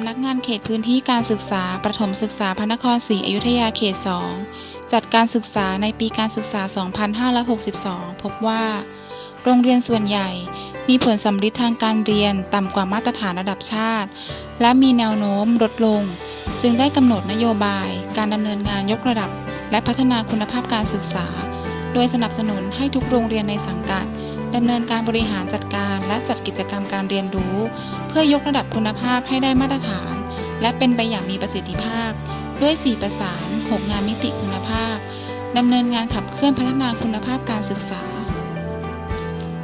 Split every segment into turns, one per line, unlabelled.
ำนักงานเขตพื้นที่การศึกษา ประถมศึกษาพระนครศรีอยุธยาเขต 2 จัดการศึกษาในปีการศึกษา 2562 พบว่า โรงเรียนส่วนใหญ่มีผลสัมฤทธิ์ทางการเรียนต่ำกว่ามาตรฐานระดับชาติ และมีแนวโน้มลดลง จึงได้กำหนดนโยบาย การดำเนินงานยกระดับ และพัฒนาคุณภาพการศึกษา โดยสนับสนุนให้ทุกโรงเรียนในสังกัด ดำเนินการบริหารจัดการและจัดกิจกรรมการเรียนรู้ เพื่อยกระดับคุณภาพให้ได้มาตรฐาน และเป็นไปอย่างมีประสิทธิภาพ ด้วย 4 ประสาน 6 งานมิติคุณภาพดำเนินงานขับเคลื่อนพัฒนาคุณภาพการศึกษา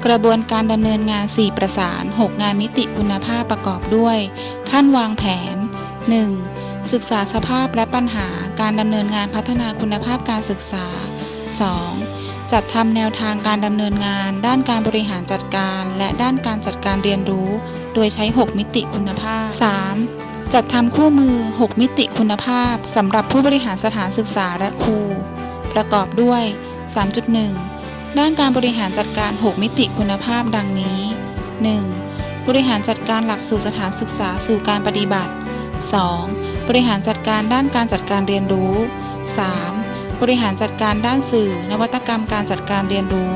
กระบวนการดำเนินงาน 4 ประสาน 6 งานมิติคุณภาพประกอบด้วย ขั้นวางแผน 1. ศึกษาสภาพและปัญหาการดำเนินงานพัฒนาคุณภาพการศึกษา 2. จัดทำแนวทางการดำเนินงาน ด้านการบริหารจัดการ และด้านการจัดการเรียนรู้ โดยใช้ 6 มิติคุณภาพ 3. จัดทำคู่มือ 6 มิติคุณภาพสำหรับผู้บริหารสถานศึกษาและครู ประกอบด้วย 3.1 ด้านการบริหารจัดการ 6 มิติคุณภาพดังนี้ 1. บริหารจัดการหลักสูตรสถานศึกษาสู่การปฏิบัติ 2. บริหารจัดการด้านการจัดการเรียนรู้ 3. บริหารจัดการด้านสื่อ นวัตกรรมการจัดการเรียนรู้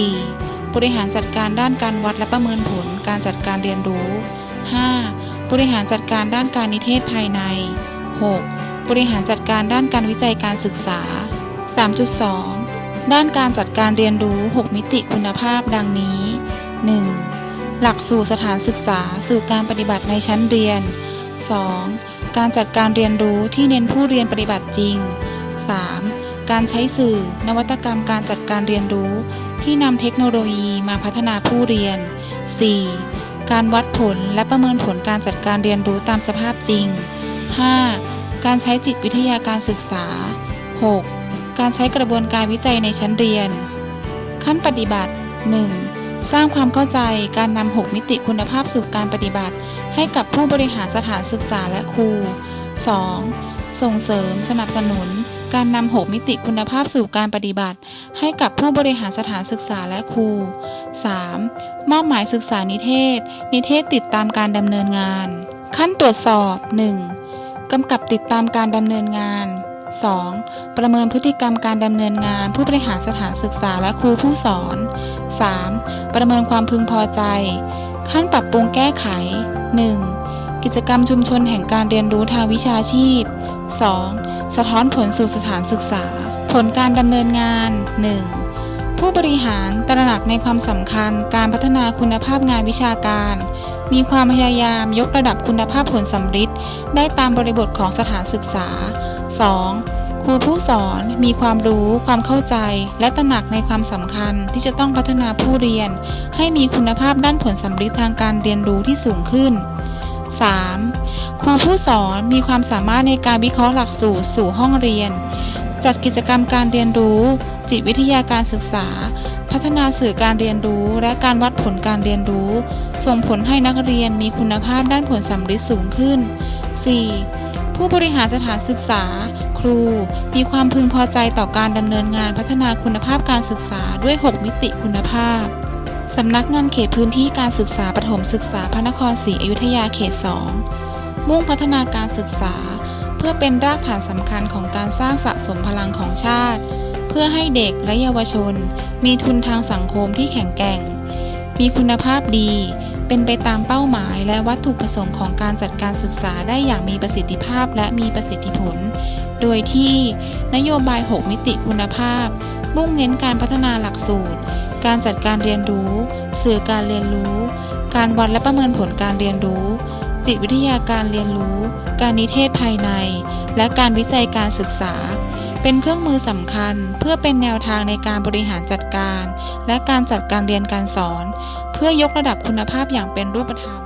4. บริหารจัดการด้านการวัดและประเมินผลการจัดการเรียนรู้ 5. บริหารจัดการด้านการนิเทศภายใน 6. บริหารจัดการด้านการวิจัยการศึกษา 3.2 ด้านการจัดการเรียนรู้ 6 มิติคุณภาพดังนี้ 1. หลักสู่สถานศึกษาสู่การปฏิบัติในชั้นเรียน 2. การจัดการเรียนรู้ที่เน้นผู้เรียนปฏิบัติจริง 3. การใช้สื่อ นวัตกรรมการจัดการเรียนรู้ ที่นำเทคโนโลยีมาพัฒนาผู้เรียน 4. การวัดผลและประเมินผลการจัดการเรียนรู้ตามสภาพจริง 5. การใช้จิตวิทยาการศึกษา 6. การใช้กระบวนการวิจัยในชั้นเรียน ขั้นปฏิบัติ 1. สร้างความเข้าใจการนำ 6 มิติคุณภาพสู่การปฏิบัติ ให้กับผู้บริหารสถานศึกษาและครู 2. ส่งเสริมสนับสนุน การนำ 6 มิติคุณภาพสู่การปฏิบัติ ให้กับผู้บริหารสถานศึกษาและครู 3. มอบหมายศึกษานิเทศ นิเทศติดตามการดำเนินงาน ขั้นตรวจสอบ 1. กำกับติดตามการดำเนินงาน 2. ประเมินพฤติกรรมการดำเนินงาน ผู้บริหารสถานศึกษาและครูผู้สอน 3. ประเมินความพึงพอใจ ขั้นปรับปรุงแก้ไข 1. กิจกรรมชุมชนแห่งการเรียนรู้ทางวิชาชีพ 2. สะท้อนผลสู่สถานศึกษา ผลการดำเนินงาน 1. ผู้บริหารตระหนักในความสำคัญการพัฒนาคุณภาพงานวิชาการ มีความพยายามยกระดับคุณภาพผลสำฤทธิ์ได้ตามบริบทของสถานศึกษา 2. ครูผู้สอนมีความรู้ ความเข้าใจ และตระหนักในความสำคัญที่จะต้องพัฒนาผู้เรียน ให้มีคุณภาพด้านผลสำฤทธิ์ทางการเรียนรู้ที่สูงขึ้น 3. ครูผู้สอนมีความสามารถในการวิเคราะห์หลักสูตรสู่ห้องเรียน จัดกิจกรรมการเรียนรู้ จิตวิทยาการศึกษา พัฒนาสื่อการเรียนรู้และการวัดผลการเรียนรู้ ส่งผลให้นักเรียนมีคุณภาพด้านผลสำฤทธิ์สูงขึ้น 4. ผู้บริหารสถานศึกษา ครู มีความพึงพอใจต่อการดำเนินงานพัฒนาคุณภาพการศึกษาด้วย 6 มิติคุณภาพสำนักงานเขตพื้นที่การศึกษาประถมศึกษาพระนครศรีอยุธยาเขต 2 มุ่งพัฒนาการศึกษา เพื่อเป็นรากฐานสำคัญของการสร้างสะสมพลังของชาติ เพื่อให้เด็กและเยาวชน มีทุนทางสังคมที่แข็งแกร่ง มีคุณภาพดี เป็นไปตามเป้าหมายและวัตถุประสงค์ของการจัดการศึกษาได้อย่างมีประสิทธิภาพและมีประสิทธิผล โดยที่นโยบาย 6 มิติคุณภาพ มุ่งเน้นการพัฒนาหลักสูตร การจัดการเรียนรู้ สื่อการเรียนรู้ การวัดและประเมินผลการเรียนรู้ จิตวิทยาการเรียนรู้ การนิเทศภายใน และการวิจัยการศึกษา เป็นเครื่องมือสำคัญเพื่อเป็นแนวทางในการบริหารจัดการ และการจัดการเรียนการสอน เพื่อยกระดับคุณภาพอย่างเป็นรูปธรรม